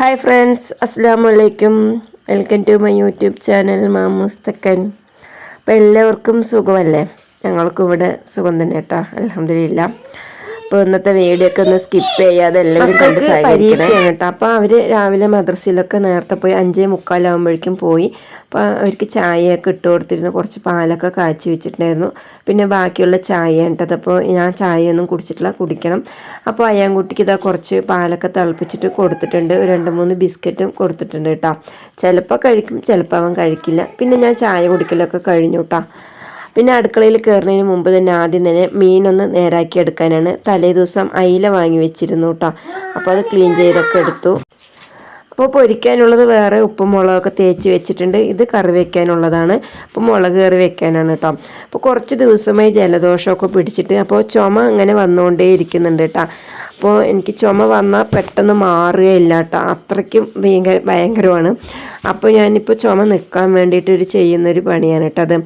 Hi friends അസ്സാം വലൈക്കും welcome to my YouTube channel മാമൂസ്തക്കൻ അപ്പോൾ എല്ലാവർക്കും സുഖമല്ലേ? ഞങ്ങൾക്കും ഇവിടെ സുഖം തന്നെ കേട്ടോ അലഹമില്ല അപ്പോൾ ഇന്നത്തെ വീഡിയോ ഒക്കെ ഒന്ന് സ്കിപ്പ് ചെയ്യാതെ എല്ലാവരും കണ്ട് പരീക്ഷയാണ് കേട്ടോ. അപ്പോൾ അവർ രാവിലെ മദ്രസയിലൊക്കെ നേരത്തെ പോയി അഞ്ചേ മുക്കാലാകുമ്പോഴേക്കും പോയി. അപ്പോൾ അവർക്ക് ചായയൊക്കെ ഇട്ട് കൊടുത്തിരുന്നു. കുറച്ച് പാലൊക്കെ കാച്ചി വെച്ചിട്ടുണ്ടായിരുന്നു. പിന്നെ ബാക്കിയുള്ള ചായ ഉണ്ടത് അപ്പോൾ ഞാൻ ചായയൊന്നും കുടിച്ചിട്ടില്ല. കുടിക്കണം. അപ്പോൾ അയ്യാൻകുട്ടിക്ക് ഇതാ കുറച്ച് പാലൊക്കെ തിളപ്പിച്ചിട്ട് കൊടുത്തിട്ടുണ്ട്. രണ്ട് മൂന്ന് ബിസ്ക്കറ്റും കൊടുത്തിട്ടുണ്ട് കേട്ടോ. ചിലപ്പോൾ കഴിക്കും. ചിലപ്പോൾ അവൻ കഴിക്കില്ല. പിന്നെ ഞാൻ ചായ കുടിക്കലൊക്കെ കഴിഞ്ഞു കേട്ടോ. പിന്നെ അടുക്കളയിൽ കയറുന്നതിന് മുമ്പ് തന്നെ ആദ്യം തന്നെ മീനൊന്ന് നേരാക്കി എടുക്കാനാണ് തലേ ദിവസം അയില വാങ്ങി വെച്ചിരുന്നു കേട്ടോ അപ്പോൾ അത് ക്ലീൻ ചെയ്തൊക്കെ എടുത്തു. അപ്പോൾ പൊരിക്കാനുള്ളത് വേറെ ഉപ്പും മുളകൊക്കെ തേച്ച് വെച്ചിട്ടുണ്ട്. ഇത് കറി വെക്കാനുള്ളതാണ്. അപ്പോൾ മുളക് കറി വെക്കാനാണ് കേട്ടോ അപ്പോൾ കുറച്ച് ദിവസമായി ജലദോഷമൊക്കെ പിടിച്ചിട്ട് അപ്പോൾ ചുമ അങ്ങനെ വന്നുകൊണ്ടേ ഇരിക്കുന്നുണ്ട് കേട്ടോ അപ്പോൾ എനിക്ക് ചുമ വന്നാൽ പെട്ടെന്ന് മാറുകയില്ല കേട്ടോ അത്രയ്ക്കും ഭയങ്കര ഭയങ്കരമാണ്. അപ്പോൾ ഞാനിപ്പോൾ ചുമ നിൽക്കാൻ വേണ്ടിയിട്ട് ഒരു ചെയ്യുന്നൊരു പണിയാണ് കേട്ടോ അത്.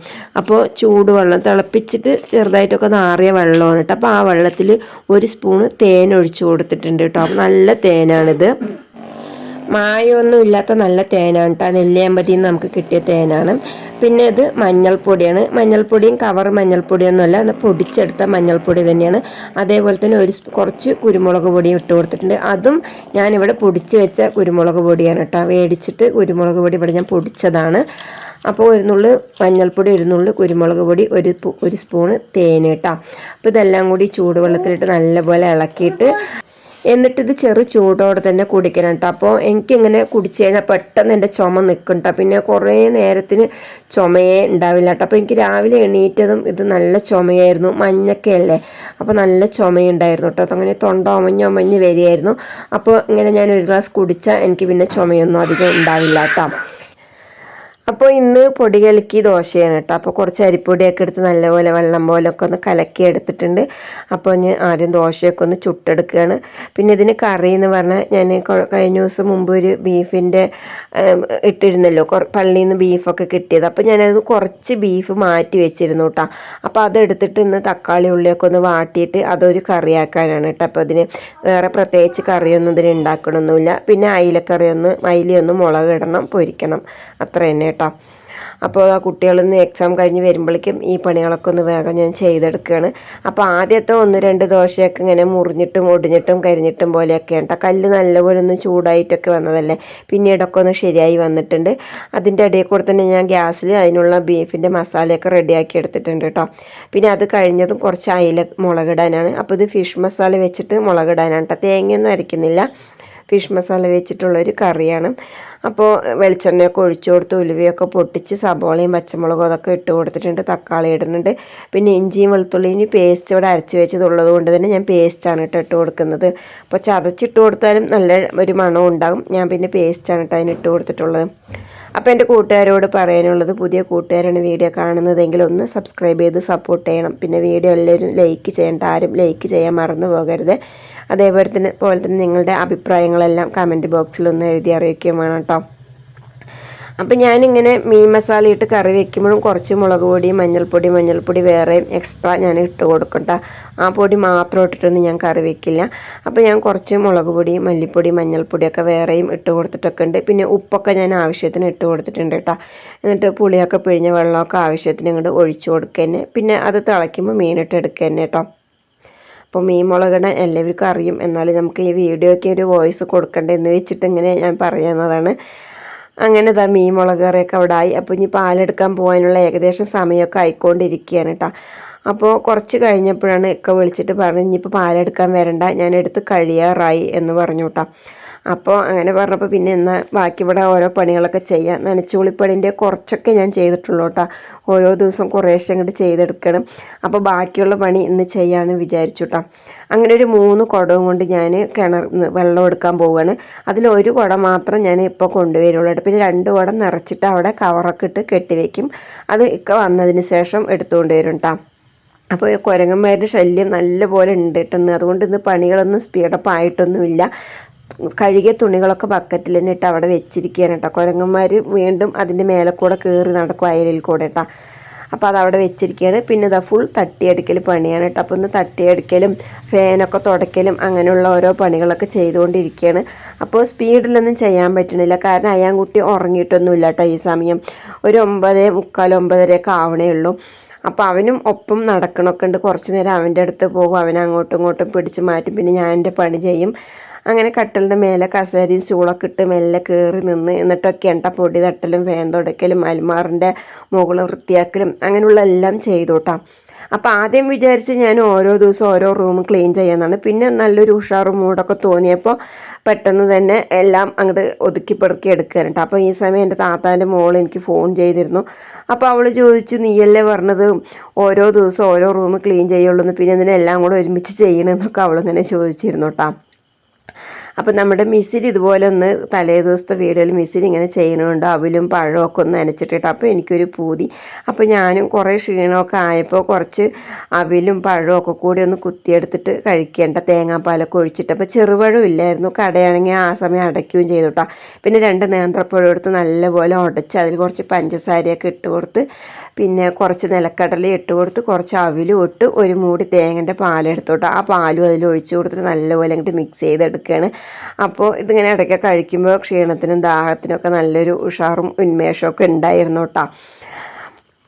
അപ്പോൾ ചൂടുവെള്ളം തിളപ്പിച്ചിട്ട് ചെറുതായിട്ടൊക്കെ നാറിയ വെള്ളമാണ് കേട്ടോ അപ്പോൾ ആ വെള്ളത്തിൽ ഒരു സ്പൂണ് തേൻ ഒഴിച്ചു കൊടുത്തിട്ടുണ്ട് കേട്ടോ നല്ല തേനാണിത്. മായൊന്നും ഇല്ലാത്ത നല്ല തേനാണ് കേട്ടോ. നെല്ലിയാമ്പതിയിൽ നിന്ന് നമുക്ക് കിട്ടിയ തേനാണ്. പിന്നെ ഇത് മഞ്ഞൾപ്പൊടിയാണ്. മഞ്ഞൾപ്പൊടിയും കവർ മഞ്ഞൾപ്പൊടിയൊന്നുമല്ല പൊടിച്ചെടുത്ത മഞ്ഞൾപ്പൊടി തന്നെയാണ്. അതേപോലെ തന്നെ ഒരു കുറച്ച് കുരുമുളക് പൊടിയും ഇട്ട് കൊടുത്തിട്ടുണ്ട്. അതും ഞാനിവിടെ പൊടിച്ച് വെച്ച കുരുമുളക് പൊടിയാണ് കേട്ടോ. മേടിച്ചിട്ട് കുരുമുളക് പൊടി ഇവിടെ ഞാൻ പൊടിച്ചതാണ്. അപ്പോൾ ഒരു നുള്ളു മഞ്ഞൾപ്പൊടി ഒരു നുള്ളു കുരുമുളക് പൊടി ഒരു ഒരു സ്പൂണ് തേൻ കേട്ടോ. അപ്പോൾ ഇതെല്ലാം കൂടി ചൂടുവെള്ളത്തിലിട്ട് നല്ലപോലെ ഇളക്കിയിട്ട് എന്നിട്ടിത് ചെറു ചൂടോടെ തന്നെ കുടിക്കണം കേട്ടോ. അപ്പോൾ എനിക്കിങ്ങനെ കുടിച്ചു കഴിഞ്ഞാൽ പെട്ടെന്ന് എന്റെ ചുമ നിൽക്കും കേട്ടോ. പിന്നെ കുറേ നേരത്തിന് ചുമയേ ഉണ്ടാവില്ല കേട്ടോ. അപ്പോൾ എനിക്ക് രാവിലെ എണീറ്റതും ഇത് നല്ല ചുമയായിരുന്നു. മഞ്ഞൊക്കെ അല്ലേ അപ്പോൾ നല്ല ചുമയുണ്ടായിരുന്നു കേട്ടോ. അങ്ങനെ തൊണ്ട ഒമഞ്ഞ് ഒമഞ്ഞ് വരികയായിരുന്നു അപ്പോൾ ഇങ്ങനെ ഞാൻ ഒരു ഗ്ലാസ് കുടിച്ചാൽ എനിക്ക് പിന്നെ ചുമയൊന്നും അധികം ഉണ്ടാവില്ല കേട്ടോ. അപ്പോൾ ഇന്ന് പൊടി കലക്കി ദോശയാണ് കേട്ടോ. അപ്പോൾ കുറച്ച് അരിപ്പൊടിയൊക്കെ എടുത്ത് നല്ലപോലെ വെള്ളം പോലൊക്കെ ഒന്ന് കലക്കി എടുത്തിട്ടുണ്ട്. അപ്പോൾ ഞാൻ ആദ്യം ദോശയൊക്കെ ഒന്ന് ചുട്ടെടുക്കുകയാണ്. പിന്നെ ഇതിന് കറി എന്ന് പറഞ്ഞാൽ ഞാൻ കഴിഞ്ഞ ദിവസം മുമ്പ് ഒരു ബീഫിന്റെ ഇട്ടിരുന്നല്ലോ. പള്ളിയിൽ നിന്ന് ബീഫൊക്കെ കിട്ടിയത്. അപ്പോൾ ഞാനത് കുറച്ച് ബീഫ് മാറ്റി വെച്ചിരുന്നു കേട്ടോ. അപ്പോൾ അതെടുത്തിട്ട് ഇന്ന് തക്കാളി ഉള്ളിയൊക്കെ ഒന്ന് വാട്ടിയിട്ട് അതൊരു കറിയാക്കാനാണ് കേട്ടോ. അപ്പോൾ അതിന് വേറെ പ്രത്യേകിച്ച് കറിയൊന്നും ഇതിന് ഉണ്ടാക്കണമൊന്നുമില്ല. പിന്നെ അയിലക്കറിയൊന്ന് അയിലൊന്ന് മുളക് ഇടണം പൊരിക്കണം. അത്ര തന്നെ കേട്ടോ. അപ്പോൾ ആ കുട്ടികളിൽ നിന്ന് എക്സാം കഴിഞ്ഞ് വരുമ്പോഴേക്കും ഈ പണികളൊക്കെ ഒന്ന് വേഗം ഞാൻ ചെയ്തെടുക്കുകയാണ് അപ്പോൾ ആദ്യത്തെ ഒന്ന് രണ്ട് ദോശയൊക്കെ ഇങ്ങനെ മുറിഞ്ഞിട്ടും ഒടിഞ്ഞിട്ടും കരിഞ്ഞിട്ടും പോലെയൊക്കെ ഉണ്ട് കല്ല് നല്ലപോലെ ഒന്ന് ചൂടായിട്ടൊക്കെ വന്നതല്ലേ? പിന്നീടൊക്കെ ഒന്ന് ശരിയായി വന്നിട്ടുണ്ട്. അതിന്റെ ഇടയിൽ കൂടെ തന്നെ ഞാൻ ഗ്യാസിൽ അതിനുള്ള ബീഫിന്റെ മസാലയൊക്കെ റെഡിയാക്കി എടുത്തിട്ടുണ്ട് കേട്ടോ. പിന്നെ അത് കഴിഞ്ഞതും കുറച്ച് അയില മുളകിടാനാണ്. അപ്പോൾ ഇത് ഫിഷ് മസാല വെച്ചിട്ട് മുളകിടാനാണ് കേട്ടോ. തേങ്ങയൊന്നും അരയ്ക്കുന്നില്ല. ഫിഷ് മസാല വെച്ചിട്ടുള്ളൊരു കറിയാണ്. അപ്പോൾ വെളിച്ചെണ്ണയൊക്കെ ഒഴിച്ചു കൊടുത്ത് ഉലുവയൊക്കെ പൊട്ടിച്ച് സബോളയും പച്ചമുളകും അതൊക്കെ ഇട്ട് കൊടുത്തിട്ടുണ്ട് തക്കാളി ഇടുന്നുണ്ട്. പിന്നെ ഇഞ്ചിയും വെളുത്തുള്ളിയും പേസ്റ്റ് ഇവിടെ അരച്ച് വെച്ചതുള്ളത് കൊണ്ട് തന്നെ ഞാൻ പേസ്റ്റാണ് കേട്ടോ ഇട്ട് കൊടുക്കുന്നത്. അപ്പോൾ ചതച്ചിട്ട് കൊടുത്താലും നല്ല ഒരു മണം ഉണ്ടാകും. ഞാൻ പിന്നെ പേസ്റ്റാണ് കേട്ടോ അതിന് ഇട്ട് കൊടുത്തിട്ടുള്ളത്. അപ്പോൾ എന്റെ കൂട്ടുകാരോട് പറയാനുള്ളത് പുതിയ കൂട്ടുകാരാണ് വീഡിയോ കാണുന്നതെങ്കിൽ ഒന്ന് സബ്സ്ക്രൈബ് ചെയ്ത് സപ്പോർട്ട് ചെയ്യണം. പിന്നെ വീഡിയോ എല്ലാവരും ലൈക്ക് ചെയ്യേണ്ട ആരും ലൈക്ക് ചെയ്യാൻ മറന്നു പോകരുത്. അതേപോലെ തന്നെ പോലെ തന്നെ നിങ്ങളുടെ അഭിപ്രായങ്ങളെല്ലാം കമന്റ് ബോക്സിൽ ഒന്ന് എഴുതി അറിയിക്കുകയും വേണം കേട്ടോ അപ്പം ഞാനിങ്ങനെ മീൻ മസാല ഇട്ട് കറി വെക്കുമ്പോഴും കുറച്ച് മുളക് പൊടി മഞ്ഞൾപ്പൊടി മഞ്ഞൾപ്പൊടി വേറെയും എക്സ്ട്രാ ഞാൻ ഇട്ട് കൊടുക്കണ്ട ആ പൊടി മാത്രം ഇട്ടിട്ടൊന്നും ഞാൻ കറി വെക്കില്ല. അപ്പോൾ ഞാൻ കുറച്ച് മുളക് പൊടി മല്ലിപ്പൊടി മഞ്ഞൾപ്പൊടിയൊക്കെ വേറെയും ഇട്ട് കൊടുത്തിട്ടൊക്കെ ഉണ്ട്. പിന്നെ ഉപ്പൊക്കെ ഞാൻ ആവശ്യത്തിന് ഇട്ട് കൊടുത്തിട്ടുണ്ട് കേട്ടോ എന്നിട്ട് പുളിയൊക്കെ പിഴിഞ്ഞ വെള്ളമൊക്കെ ആവശ്യത്തിന് ഇങ്ങോട്ട് ഒഴിച്ചു കൊടുക്കുക തന്നെ പിന്നെ അത് തിളയ്ക്കുമ്പോൾ മീനിട്ട് എടുക്കുക തന്നെ കേട്ടോ അപ്പോൾ മീൻ മുളകിടാൻ എല്ലാവർക്കും അറിയും. എന്നാലും നമുക്ക് ഈ വീഡിയോയ്ക്ക് ഒരു വോയിസ് കൊടുക്കണ്ടേ എന്ന് വെച്ചിട്ട് ഇങ്ങനെ ഞാൻ പറയുന്നതാണ്. അങ്ങനെ ഇതാ മീൻ മുളക് കറിയൊക്കെ അവിടെ ആയി. അപ്പോൾ ഇനി പാലെടുക്കാൻ പോകാനുള്ള ഏകദേശം സമയമൊക്കെ ആയിക്കൊണ്ടിരിക്കുകയാണ് കേട്ടോ അപ്പോൾ കുറച്ച് കഴിഞ്ഞപ്പോഴാണ് ഒക്കെ വിളിച്ചിട്ട് പറഞ്ഞ് ഇനിയിപ്പോൾ പാലെടുക്കാൻ വരണ്ട. ഞാൻ എടുത്ത് കഴിയാറായി എന്ന് പറഞ്ഞു കേട്ടോ അപ്പോൾ അങ്ങനെ പറഞ്ഞപ്പോൾ പിന്നെ എന്നാൽ ബാക്കി ഇവിടെ ഓരോ പണികളൊക്കെ ചെയ്യാം നനച്ചുകുളിപ്പണിന്റെ കുറച്ചൊക്കെ ഞാൻ ചെയ്തിട്ടുള്ളൂ കേട്ടോ ഓരോ ദിവസം കുറേശ്ശെ അങ്ങോട്ട് ചെയ്തെടുക്കണം. അപ്പോൾ ബാക്കിയുള്ള പണി ഇന്ന് ചെയ്യാമെന്ന് വിചാരിച്ചു കേട്ടോ അങ്ങനെ ഒരു മൂന്ന് കുടവും കൊണ്ട് ഞാൻ കിണർ വെള്ളം എടുക്കാൻ പോവുകയാണ് അതിൽ ഒരു കുടം മാത്രം ഞാൻ ഇപ്പോൾ കൊണ്ടുവരുള്ളൂ പിന്നെ രണ്ട് കുടം നിറച്ചിട്ട് അവിടെ കവറൊക്കെ ഇട്ട് കെട്ടിവെക്കും അത് ഒക്കെ വന്നതിന് ശേഷം എടുത്തുകൊണ്ട് വരും കേട്ടോ അപ്പോൾ കുരങ്ങന്മാരുടെ ശല്യം നല്ലപോലെ ഉണ്ട് കേട്ടെന്ന് അതുകൊണ്ട് ഇന്ന് പണികളൊന്നും സ്പീഡപ്പ് ആയിട്ടൊന്നുമില്ല. കഴുകിയ തുണികളൊക്കെ ബക്കറ്റിൽ തന്നെ ഇട്ട് അവിടെ വെച്ചിരിക്കുകയാണ് കേട്ടോ കുരങ്ങന്മാർ വീണ്ടും അതിന്റെ മേലെ കൂടെ കയറി നടക്കും അയലിൽ കൂടെ കേട്ടോ അപ്പോൾ അതവിടെ വെച്ചിരിക്കുകയാണ്. പിന്നെ ഇതാ ഫുൾ തട്ടിയെടുക്കൽ പണിയാണ് കേട്ടോ അപ്പോൾ ഒന്ന് തട്ടിയെടുക്കലും ഫാനൊക്കെ തുടയ്ക്കലും അങ്ങനെയുള്ള ഓരോ പണികളൊക്കെ ചെയ്തുകൊണ്ടിരിക്കുകയാണ്. അപ്പോൾ സ്പീഡിലൊന്നും ചെയ്യാൻ പറ്റണില്ല. കാരണം അയാൻകുട്ടി ഉറങ്ങിയിട്ടൊന്നുമില്ല കേട്ടോ ഈ സമയം. ഒരു ഒമ്പത് മുക്കാൽ ഒമ്പതരയൊക്കെ ആവണേ ഉള്ളൂ. അപ്പോൾ അവനും ഒപ്പം നടക്കണമൊക്കെ ഉണ്ട്. കുറച്ച് നേരം അവന്റെ അടുത്ത് പോകും. അവനെ അങ്ങോട്ടും ഇങ്ങോട്ടും പിടിച്ച് മാറ്റും. പിന്നെ ഞാൻ എന്റെ പണി ചെയ്യും. അങ്ങനെ കട്ടലിന്റെ മേലെ കസേരയും ചൂളൊക്കെ ഇട്ട് മെല്ലെ കയറി നിന്ന് എന്നിട്ടൊക്കെ എണ്ണ പൊടി തട്ടലും ഫാൻ തുടക്കലും അൽമാറിന്റെ മുകൾ വൃത്തിയാക്കലും അങ്ങനെയുള്ള എല്ലാം ചെയ്തു കേട്ടോ അപ്പോൾ ആദ്യം വിചാരിച്ച് ഞാൻ ഓരോ ദിവസം ഓരോ റൂം ക്ലീൻ ചെയ്യാമെന്നാണ് പിന്നെ നല്ലൊരു ഉഷാറ് മൂടൊക്കെ തോന്നിയപ്പോൾ പെട്ടെന്ന് തന്നെ എല്ലാം അങ്ങോട്ട് ഒതുക്കി പെറുക്കി എടുക്കാനുണ്ട്. അപ്പോൾ ഈ സമയം എന്റെ താത്താന്റെ മോൾ എനിക്ക് ഫോൺ ചെയ്തിരുന്നു. അപ്പോൾ അവൾ ചോദിച്ചു നീയല്ലേ പറഞ്ഞത് ഓരോ ദിവസം ഓരോ റൂം ക്ലീൻ ചെയ്യുള്ളൂ പിന്നെ ഇതിനെല്ലാം കൂടെ ഒരുമിച്ച് ചെയ്യണമെന്നൊക്കെ അവളിങ്ങനെ ചോദിച്ചിരുന്നു കേട്ടോ അപ്പോൾ നമ്മുടെ മിസ്സിൽ ഇതുപോലെ ഒന്ന് തലേ ദിവസത്തെ വീഡിയോയിൽ മിസ്സിൽ ഇങ്ങനെ ചെയ്യണമുണ്ട് അവലും പഴമൊക്കെ ഒന്ന് നനച്ചിട്ടിട്ട്. അപ്പോൾ എനിക്കൊരു പൂതി. അപ്പോൾ ഞാനും കുറേ ക്ഷീണമൊക്കെ ആയപ്പോൾ കുറച്ച് അവിലും പഴവും ഒക്കെ കൂടി ഒന്ന് കുത്തിയെടുത്തിട്ട് കഴിക്കേണ്ട തേങ്ങാപ്പാലൊക്കെ ഒഴിച്ചിട്ട്. അപ്പോൾ ചെറുപഴം ഇല്ലായിരുന്നു. കടയാണെങ്കിൽ ആ സമയം അടയ്ക്കുകയും ചെയ്തു കേട്ടോ പിന്നെ രണ്ട് നേന്ത്രപ്പഴം എടുത്ത് നല്ലപോലെ ഉടച്ച് അതിൽ കുറച്ച് പഞ്ചസാരയൊക്കെ ഇട്ട് കൊടുത്ത് പിന്നെ കുറച്ച് നിലക്കടല ഇട്ട് കൊടുത്ത് കുറച്ച് അവിലും ഇട്ട് ഒരു മൂടി തേങ്ങന്റെ പാലെടുത്തോട്ട് ആ പാലും അതിൽ ഒഴിച്ച് കൊടുത്തിട്ട് നല്ലപോലെ അങ്ങോട്ട് മിക്സ് ചെയ്തെടുക്കുകയാണ്. അപ്പോൾ ഇതിങ്ങനെ ഇടയ്ക്ക് കഴിക്കുമ്പോൾ ക്ഷീണത്തിനും ദാഹത്തിനും ഒക്കെ നല്ലൊരു ഉഷാറും ഉന്മേഷമൊക്കെ ഉണ്ടായിരുന്നു കേട്ടോ.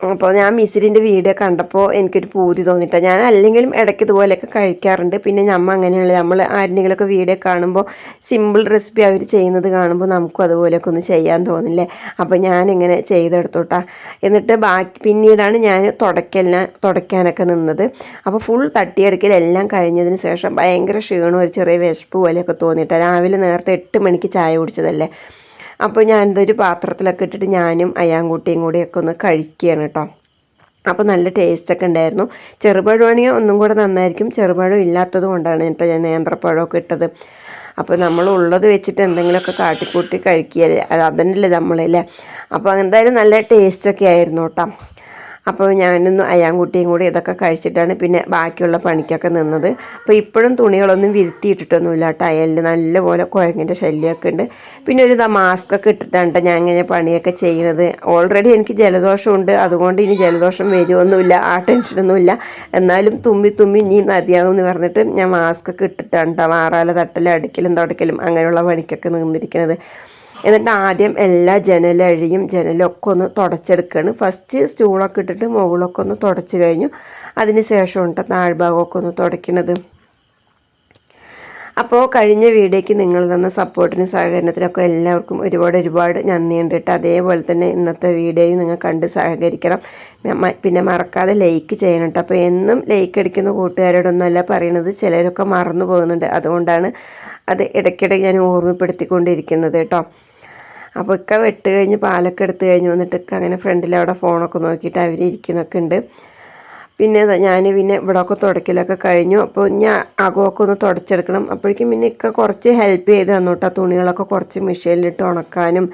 അപ്പോൾ ഞാൻ മിസിലിന്റെ വീഡിയോ കണ്ടപ്പോൾ എനിക്കൊരു പൂതി തോന്നിയിട്ട് ഞാൻ അല്ലെങ്കിലും ഇടയ്ക്ക് ഇതുപോലെയൊക്കെ കഴിക്കാറുണ്ട്. പിന്നെ നമ്മൾ അങ്ങനെയുള്ള നമ്മൾ ആരുടെങ്കിലുമൊക്കെ വീഡിയോ കാണുമ്പോൾ സിമ്പിൾ റെസിപ്പി അവർ ചെയ്യുന്നത് കാണുമ്പോൾ നമുക്കും അതുപോലെയൊക്കെ ഒന്ന് ചെയ്യാൻ തോന്നില്ലേ? അപ്പോൾ ഞാനിങ്ങനെ ചെയ്തെടുത്തോട്ടാ. എന്നിട്ട് ബാക്കി പിന്നീടാണ് ഞാൻ തുടയ്ക്കലിന് തുടയ്ക്കാനൊക്കെ നിന്നത്. അപ്പോൾ ഫുൾ തട്ടിയെടുക്കലെല്ലാം കഴിഞ്ഞതിന് ശേഷം ഭയങ്കര ക്ഷീണം ഒരു ചെറിയ വിശപ്പ് പോലെയൊക്കെ തോന്നിയിട്ട് രാവിലെ നേരത്തെ എട്ട് മണിക്ക് ചായ കുടിച്ചതല്ലേ? അപ്പോൾ ഞാനിതൊരു പാത്രത്തിലൊക്കെ ഇട്ടിട്ട് ഞാനും അയാൻകുട്ടിയും കൂടിയൊക്കെ ഒന്ന് കഴിക്കുകയാണ് കേട്ടോ. അപ്പോൾ നല്ല ടേസ്റ്റൊക്കെ ഉണ്ടായിരുന്നു. ചെറുപഴമാണെങ്കിൽ ഒന്നും കൂടെ നന്നായിരിക്കും. ചെറുപഴം ഇല്ലാത്തത് കൊണ്ടാണ് കേട്ടോ ഞാൻ നേന്ത്രപ്പഴമൊക്കെ ഇട്ടത്. അപ്പോൾ നമ്മൾ ഉള്ളത് വെച്ചിട്ട് എന്തെങ്കിലുമൊക്കെ കാട്ടിക്കൂട്ടി കഴിക്കുകയല്ലേ? അതന്നല്ലേ നമ്മളല്ലേ? അപ്പോൾ എന്തായാലും നല്ല ടേസ്റ്റൊക്കെ ആയിരുന്നു കേട്ടോ. അപ്പോൾ ഞാനൊന്ന് അയാൻകുട്ടിയും കൂടി ഇതൊക്കെ കഴിച്ചിട്ടാണ് പിന്നെ ബാക്കിയുള്ള പണിക്കൊക്കെ നിന്നത്. അപ്പോൾ ഇപ്പോഴും തുണികളൊന്നും വിരുത്തിയിട്ടിട്ടൊന്നുമില്ല ടയലിൽ നല്ലപോലെ കുഴങ്ങിന്റെ ശല്യമൊക്കെ ഉണ്ട്. പിന്നെ ഒരു മാസ്ക് ഒക്കെ ഇട്ടിട്ടാണ് ഞാൻ ഇങ്ങനെ പണിയൊക്കെ ചെയ്യുന്നത്. ഓൾറെഡി എനിക്ക് ജലദോഷമുണ്ട്. അതുകൊണ്ട് ഇനി ജലദോഷം വരുമൊന്നുമില്ല ആ ടെൻഷനൊന്നുമില്ല എന്നാലും തുമ്മി തുമ്മി ഇനി നദിയാകും എന്ന് പറഞ്ഞിട്ട് ഞാൻ മാസ്ക് ഒക്കെ ഇട്ടിട്ടാണ് മാറാല തട്ടലും അടിക്കലും തുടക്കലും അങ്ങനെയുള്ള പണിക്കൊക്കെ നിന്നിരിക്കുന്നത്. എന്നിട്ട് ആദ്യം എല്ലാ ജനലഴിയും ജനലൊക്കെ ഒന്ന് തുടച്ചെടുക്കുകയാണ് ഫസ്റ്റ് സ്റ്റൂളൊക്കെ ഇട്ടിട്ട് മുകളൊക്കെ ഒന്ന് തുടച്ച് കഴിഞ്ഞു. അതിന് ശേഷം ഉണ്ട് താഴ്ഭാഗമൊക്കെ ഒന്ന് തുടയ്ക്കണത്. അപ്പോൾ കഴിഞ്ഞ വീഡിയോയ്ക്ക് നിങ്ങൾ തന്ന സപ്പോർട്ടിനും സഹകരണത്തിനൊക്കെ എല്ലാവർക്കും ഒരുപാട് ഒരുപാട് നന്ദിയുണ്ട് കേട്ടോ. അതേപോലെ തന്നെ ഇന്നത്തെ വീഡിയോയും നിങ്ങൾ കണ്ട് സഹകരിക്കണം. പിന്നെ മറക്കാതെ ലൈക്ക് ചെയ്യണം കേട്ടോ. അപ്പോൾ എന്നും ലൈക്ക് അടിക്കുന്ന കൂട്ടുകാരോടൊന്നുമല്ല പറയണത്. ചിലരൊക്കെ മറന്നു പോകുന്നുണ്ട്. അതുകൊണ്ടാണ് അത് ഇടയ്ക്കിടെ ഞാൻ ഓർമ്മപ്പെടുത്തിക്കൊണ്ടിരിക്കുന്നത് കേട്ടോ. അപ്പോൾ ഇക്ക വെട്ട് കഴിഞ്ഞ് പാലൊക്കെ എടുത്ത് കഴിഞ്ഞ് വന്നിട്ട് ഇക്ക അങ്ങനെ ഫ്രണ്ടിൽ അവിടെ ഫോണൊക്കെ നോക്കിയിട്ട് അവർ ഇരിക്കുന്നൊക്കെ ഉണ്ട്. പിന്നെ ഞാൻ പിന്നെ ഒക്കെ തുടക്കലൊക്കെ കഴിഞ്ഞു. അപ്പോൾ ഞാൻ അകമൊക്കെ ഒന്ന് തുടച്ചെടുക്കണം. അപ്പോഴേക്കും പിന്നെ ഇക്ക കുറച്ച് ഹെൽപ്പ് ചെയ്ത് തന്നു കേട്ടോ. തുണികളൊക്കെ കുറച്ച് മെഷീനിലിട്ട് ഉണക്കാനും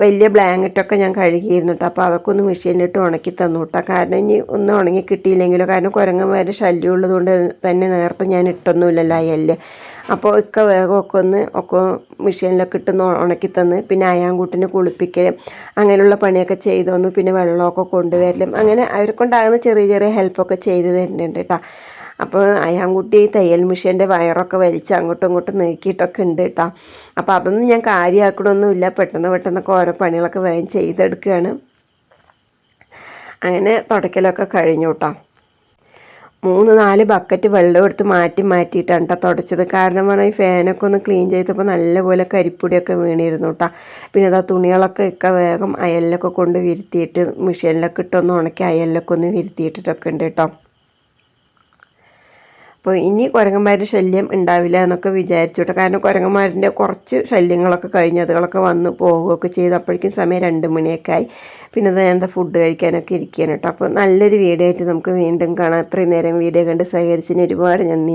വലിയ ബ്ലാങ്കറ്റൊക്കെ ഞാൻ കഴുകിയിരുന്നു കേട്ടോ. അപ്പോൾ അതൊക്കെ ഒന്ന് മെഷീനിലിട്ട് ഉണക്കി തന്നു കേട്ടോ. കാരണം ഇനി ഒന്നും ഉണങ്ങി കിട്ടിയില്ലെങ്കിലോ കാരണം കുരങ്ങന്മാരുടെ ശല്യം ഉള്ളതുകൊണ്ട് തന്നെ നേരത്തെ ഞാൻ ഇട്ടൊന്നുമില്ലല്ലോ അയൽ അപ്പോൾ ഇക്ക വേഗമൊക്കെ ഒന്ന് ഒക്കെ മെഷീനിലൊക്കെ ഇട്ട് ഉണക്കി തന്ന്. പിന്നെ അയാൻകൂട്ടിന് കുളിപ്പിക്കലും അങ്ങനെയുള്ള പണിയൊക്കെ ചെയ്തു തന്നു. പിന്നെ വെള്ളമൊക്കെ കൊണ്ടുവരലും. അങ്ങനെ അവരെ കൊണ്ടാകുന്ന ചെറിയ ചെറിയ ഹെൽപ്പൊക്കെ ചെയ്തു തരുന്നുണ്ട് കേട്ടോ. അപ്പോൾ അയാൻകുട്ടി തയ്യൽ മിഷീന്റെ വയറൊക്കെ വലിച്ച് അങ്ങോട്ടും ഇങ്ങോട്ടും നീക്കിയിട്ടൊക്കെ ഉണ്ട് കേട്ടോ. അപ്പോൾ അതൊന്നും ഞാൻ കാര്യമാക്കണമൊന്നുമില്ല. പെട്ടെന്ന് പെട്ടെന്നൊക്കെ ഓരോ പണികളൊക്കെ വേഗം ചെയ്തെടുക്കുകയാണ്. അങ്ങനെ തുടക്കലൊക്കെ കഴിഞ്ഞു കേട്ടോ. മൂന്ന് നാല് ബക്കറ്റ് വെള്ളം എടുത്ത് മാറ്റി മാറ്റിയിട്ടാണ് കേട്ടോ തുടച്ചത്. കാരണം പറഞ്ഞാൽ ഈ ഫാനൊക്കെ ഒന്ന് ക്ലീൻ ചെയ്തപ്പോൾ നല്ലപോലെ കരിപ്പൊടിയൊക്കെ വീണിരുന്നു കേട്ടോ പിന്നെ അതാ തുണികളൊക്കെ ഒക്കെ വേഗം അയലിലൊക്കെ കൊണ്ട് വിരുത്തിയിട്ട് മിഷീനിലൊക്കെ ഇട്ടൊന്ന് ഉണക്കി അയലിലൊക്കെ ഒന്ന് വിരുത്തിയിട്ടിട്ടൊക്കെ ഉണ്ട് കേട്ടോ അപ്പോൾ ഇനി കുരങ്ങന്മാരുടെ ശല്യം ഉണ്ടാവില്ല എന്നൊക്കെ വിചാരിച്ചു കേട്ടോ കാരണം കുരങ്ങന്മാരുടെ കുറച്ച് ശല്യങ്ങളൊക്കെ കഴിഞ്ഞ് അതുകളൊക്കെ വന്ന് പോവുകയൊക്കെ ചെയ്ത് അപ്പോഴേക്കും സമയം രണ്ട് മണിയൊക്കെ ആയി. പിന്നെ അത് എന്താ ഫുഡ് കഴിക്കാനൊക്കെ ഇരിക്കുകയാണ് കേട്ടോ. അപ്പോൾ നല്ലൊരു വീഡിയോ ആയിട്ട് നമുക്ക് വീണ്ടും കാണാം. അത്രയും നേരം വീഡിയോ കണ്ട് സഹകരിച്ചതിന് ഒരുപാട് നന്ദി.